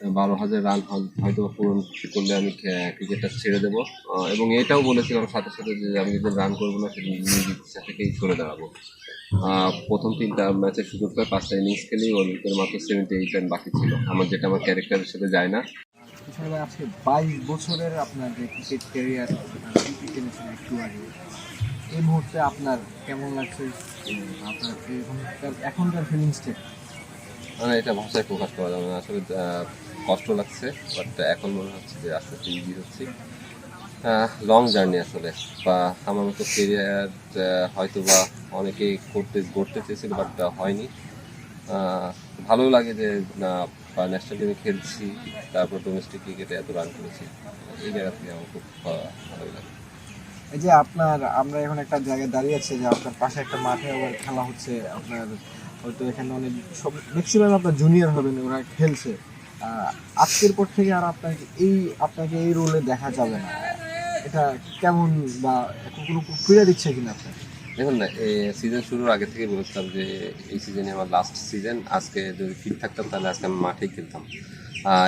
বারো হাজার রান হয়তো পূরণ করলে আমি ক্রিকেটটা ছেড়ে দেবো। এবং এটাও বলেছিলাম সাথে সাথে যে আমি যদি রান করব না সেদিন ইচ্ছা থেকেই সরে দাঁড়াবো। প্রথম তিনটা ম্যাচের সুযোগ পায় পাঁচটা ইনিংস খেলেই ওর ভিতরে মাত্র সেভেন্টি এইট রান বাকি ছিল। আমার যেটা আমার ক্যারেক্টারের সাথে যায় না। আজকে বাইশ বছরের আপনার যে ক্রিকেট ক্যারিয়ার একটু আগে এই মুহূর্তে আপনার কেমন লাগছে? আপনার এখনকার এখনকার ফিলিংসটা মানে এটা ভাষায় প্রকাশ করা যাবে না। আসলে কষ্ট লাগছে বাট এখন মনে হচ্ছে যে আস্তে আস্তে ইজি হচ্ছে লং জার্নি আসলে, বা আমার মতো কেরিয়ার হয়তো বা অনেকেই করতে, গড়তে চেয়েছিল বাট হয়নি। ভালো লাগে যে, না ন্যাশনাল টিমে খেলছি, তারপর ডোমেস্টিক ক্রিকেটে এত রান করেছি। এই জায়গা থেকে আমার খুব ভালোই লাগে। এই যে আপনার, আমরা এখন একটা জায়গায় দাঁড়িয়ে আছি যে আপনার পাশে একটা মাঠে আবার খেলা হচ্ছে, আপনার হয়তো এখানে অনেক সব ম্যাক্সিমাম আপনার জুনিয়র হবেন, ওরা খেলছে। আজকের পর থেকে আর আপনাকে এই আপনাকে এই রোলে দেখা যাবে না। এটা কেমন বা কোনো ক্রিয়া দিচ্ছে কিনা আপনাকে? দেখুন না সিজন শুরুর আগে থেকে বলেছিলাম যে এই সিজনে আমার লাস্ট সিজন আজকে যদি ফিট থাকতাম, তাহলে আজকে আমি মাঠেই খেলতাম।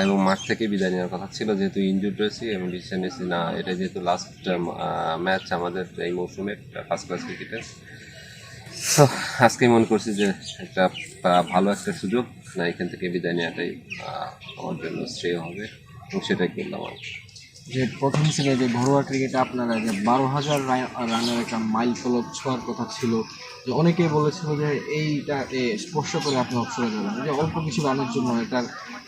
এবং মাঠ থেকে বিদায় নেওয়ার কথা ছিল, যেহেতু ইনজুর রয়েছি এবং ডিসিশন নিয়েছি। না, এটা যেহেতু লাস্ট ম্যাচ আমাদের এই মৌসুমে ফার্স্ট ক্লাস ক্রিকেটের তো আজকেই মনে করছি যে একটা ভালো একটা সুযোগ না এখান থেকে বিদায় নেওয়াটাই আমার জন্য শ্রেয় হবে এবং সেটাই করলাম আমি। যে প্রথম সিনে যে ঘরোয়া ক্রিকেটে আপনারা যে বারো হাজার রানের একটা মাইল ফলক ছোঁয়ার কথা ছিল যে অনেকেই বলেছিল যে এইটা এ, স্পর্শ করে আপনি অবসরে যাবেন। যে অল্প কিছু রানের জন্য এটার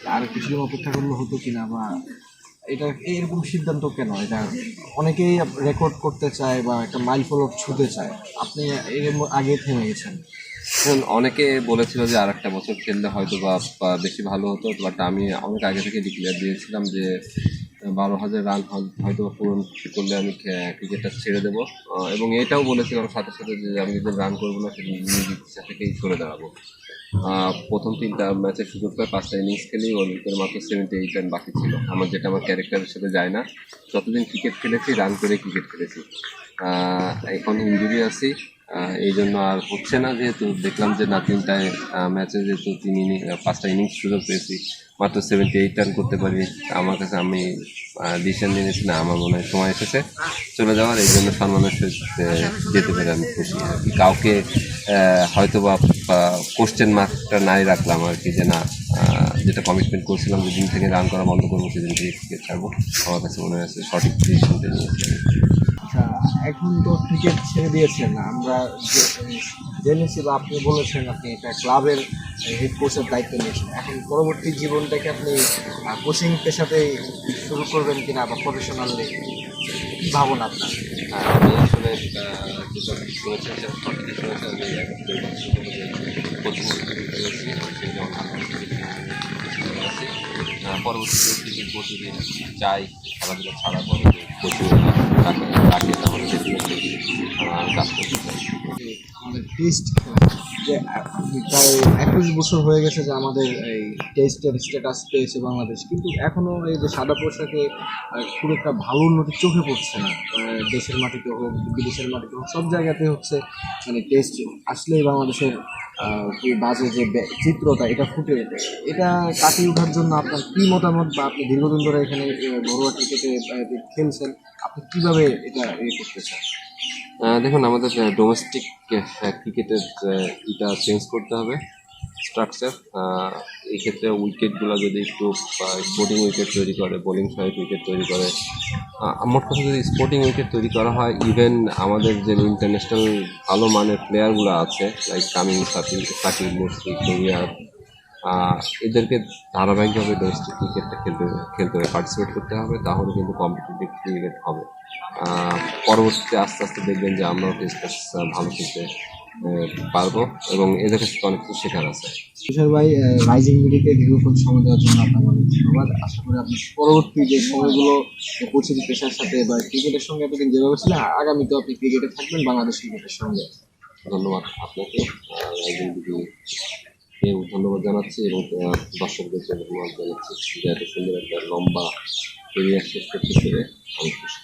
আর কিছুদিন অপেক্ষা করলে হতো কিনা বা এটা এরকম সিদ্ধান্ত কেন? এটা অনেকেই রেকর্ড করতে চায় বা একটা মাইল ফলক ছুঁতে চায়। আপনি এর আগে থেমে গেছেন। অনেকে বলেছিল যে আর একটা বছর খেললে হয়তো বা বেশি ভালো হতো বাট আমি অনেক আগে থেকে ডিক্লেয়ার দিয়েছিলাম যে, বারো হাজার রান হয়তো পূরণ করলে আমি ক্রিকেটটা ছেড়ে দেবো। এবং এটাও বলেছিলাম সাথে সাথে যে আমি যদি রান করব না, সেদিন নিজ ইচ্ছা থেকেই সরে দাঁড়াবো। প্রথম তিনটা ম্যাচের সুযোগ পায় পাঁচটা ইনিংস খেলেই ওর ভিতরে মাত্র সেভেন্টি এইট রান বাকি ছিল। আমার যেটা আমার ক্যারেক্টারের সাথে যায় না। যতদিন ক্রিকেট খেলেছি রান করে ক্রিকেট খেলেছি। এখন ইঞ্জুরি আছি। এই জন্য আর হচ্ছে না যেহেতু দেখলাম যে না তিনটায় ম্যাচে যেহেতু তিন পাঁচটা ইনিংস সুযোগ পেয়েছি, মাত্র সেভেন্টি এইট রান করতে পারি। আমার কাছে আমি ডিসিশন নিয়েছি না আমার মনে হয় সময় এসেছে, চলে যাওয়ার, এই জন্য সম্মানের যেতে পারি আমি খুশি। আর কি কাউকে হয়তো বা কোশ্চেন মার্কটা নাই রাখলাম আর কি, যে না যেটা কমিটমেন্ট করছিলাম, যেদিন থেকে রান করা বন্ধ করব, সেদিন থেকে ক্রিকেট ছাড়বো আমার কাছে মনে হয়েছে সঠিক ডিসিশনটা নিয়েছি। এখন তো ক্রিকেট ছেড়ে দিয়েছেন। আমরা জেনেছি বা আপনি বলেছেন আপনি এটা ক্লাবের হেড কোচের দায়িত্ব নিয়েছেন। এখন পরবর্তী জীবনটাকে আপনি কোচিং পেশাতে শুরু করবেন কিনা বা প্রফেশনালি কি ভাবনা আপনার? আমি আসলে পরবর্তীতে ক্রিকেট চাই, খেলাধুলা ছাড়া পরে কোচিং ডাকে আমাদের টেস্ট যে প্রায় একুশ বছর হয়ে গেছে যে আমাদের এই টেস্টের স্ট্যাটাস পেয়েছে বাংলাদেশ। কিন্তু এখনও এই যে সাদা পোশাকে খুব একটা ভালো উন্নতি চোখে পড়ছে না। দেশের মাটিতে হোক, বিদেশের মাটিতে হোক, সব জায়গাতে হচ্ছে মানে টেস্ট আসলেই বাংলাদেশের বাজে যে চিত্রটা এটা ফুটে ওঠে। এটা কাটিয়ে ওঠার জন্য আপনার কী মতামত বা আপনি দীর্ঘদিন ধরে এখানে ঘরোয়া ক্রিকেটে খেলছেন, আপনি কীভাবে এটা ইয়ে করতে চান? দেখুন আমাদের ডোমেস্টিক ক্রিকেটের এটা চেঞ্জ করতে হবে স্ট্রাকচার এই ক্ষেত্রে উইকেটগুলো যদি একটু স্পোর্টিং উইকেট তৈরি করে বোলিং সহায়ক উইকেট তৈরি করে আহ, মোট কথা যদি স্পোর্টিং উইকেট তৈরি করা হয় ইভেন আমাদের যে ইন্টারন্যাশনাল ভালো মানের প্লেয়ারগুলো আছে লাইক কামিং সাকিব সাকিব মুশফিক এদেরকে ধারাবাহিকভাবে ডোমেস্টিক ক্রিকেটটা খেলতে খেলতে হবে পার্টিসিপেট করতে হবে তাহলে কিন্তু কম্পিটিটিভ ক্রিকেট হবে। পরবর্তীতে আস্তে আস্তে দেখবেন যে আমরাও টেস্ট ভালো খেলতে পারব এবং এদের কাছ থেকে অনেক কিছু শেখার আছে। তুষার ভাই রাইজিং মিডিয়াকে দীর্ঘক্ষণ সময় দেওয়ার জন্য আপনাকে অনেক ধন্যবাদ। আশা করি আপনি পরবর্তী যে সময়গুলো কোচিং পেশার সাথে বা ক্রিকেটের সঙ্গে এতদিন যেভাবে ছিলেন আগামীতেও আপনি ক্রিকেটে থাকবেন বাংলাদেশ ক্রিকেটের সঙ্গে। ধন্যবাদ আপনাকে। দিদি কেউ ধন্যবাদ জানাচ্ছি এবং দর্শকদের জন্য ধন্যবাদ জানাচ্ছি। যে এত সুন্দর একটা লম্বা কেরিয়ার শেষ করতে পেরে আমি খুশি।